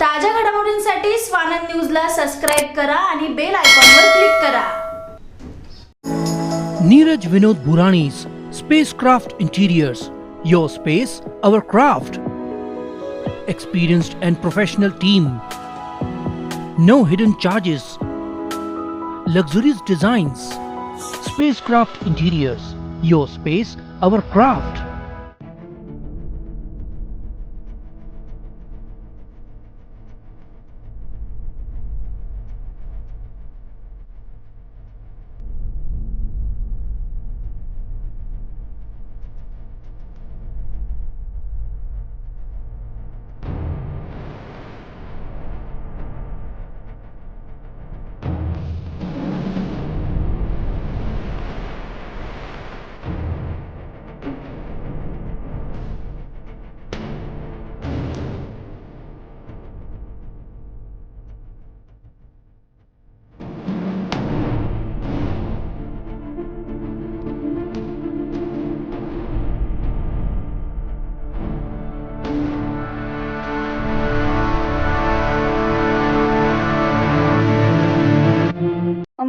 ताज्या घडामोडींसाठी स्वानंद न्यूजला सबस्क्राईब करा आणि बेल आयकॉनवर क्लिक करा Neeraj Vinod Burani's Spacecraft Interiors. Your space, our craft. Experienced and professional team. No hidden charges. Luxurious designs. Spacecraft Interiors. Your space, our craft.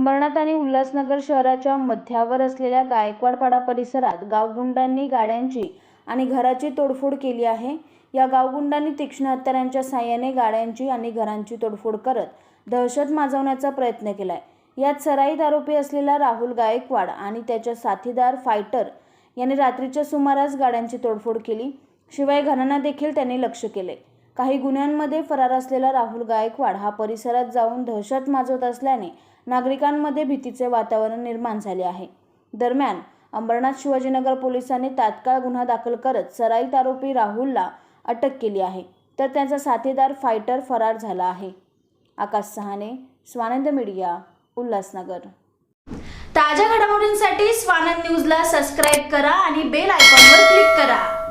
Ambernath आणि उल्हासनगर शहराच्या मध्यावर असलेल्या गायकवाडपाडा परिसरात गावगुंडांनी गाड्यांची आणि घराची तोडफोड केली आहे. या गावगुंडांनी तीक्ष्ण हत्यारांच्या साह्याने गाड्यांची आणि घरांची तोडफोड करत दहशत माजवण्याचा प्रयत्न केला आहे यात सराईत आरोपी असलेला राहुल गायकवाड आणि त्याच्या साथीदार फायटर यांनी रात्रीच्या सुमारास गाड्यांची तोडफोड केली. शिवाय घरांना देखील त्यांनी लक्ष केले काही गुन्ह्यांमध्ये फरार असलेला राहुल गायकवाड हा परिसरात जाऊन दहशत माजवत असल्याने नागरिकांमध्ये भीतीचे वातावरण निर्माण झाले आहे. दरम्यान अंबरनाथ शिवाजीनगर पोलिसांनी तात्काळ गुन्हा दाखल करत सराईत आरोपी राहुलला अटक केली आहे. तर त्याचा साथीदार फायटर फरार झाला आहे. आकाश सहाने स्वानंद मीडिया उल्हासनगर. ताज्या घडामोडींसाठी स्वानंद न्यूजला सबस्क्राईब करा आणि बेल आयकॉनवर क्लिक करा.